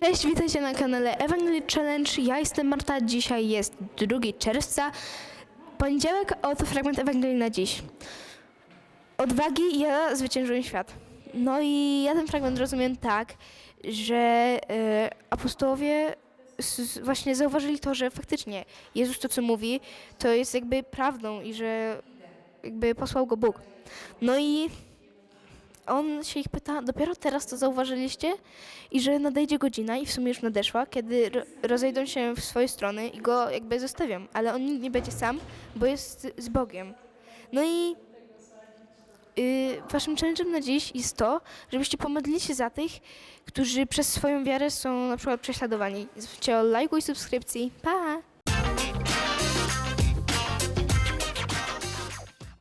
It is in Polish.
Cześć, witajcie na kanale Evangelia Challenge. Ja jestem Marta. Dzisiaj jest 2 czerwca. Poniedziałek, oto fragment Ewangelii na dziś. Odwagi ja zwyciężyłem świat. No i ja ten fragment rozumiem tak, że e, apostołowie właśnie zauważyli to, że faktycznie Jezus to, co mówi, to jest jakby prawdą i że jakby posłał go Bóg. No i on się ich pyta, dopiero teraz to zauważyliście? I że nadejdzie godzina i w sumie już nadeszła, kiedy ro- rozejdą się w swoje strony i go jakby zostawią. Ale on nigdy nie będzie sam, bo jest z- z Bogiem. No i y, waszym challenge'em na dziś jest to, żebyście pomodlili się za tych, którzy przez swoją wiarę są na przykład prześladowani. Zwróćcie o lajku i subskrypcji. Pa!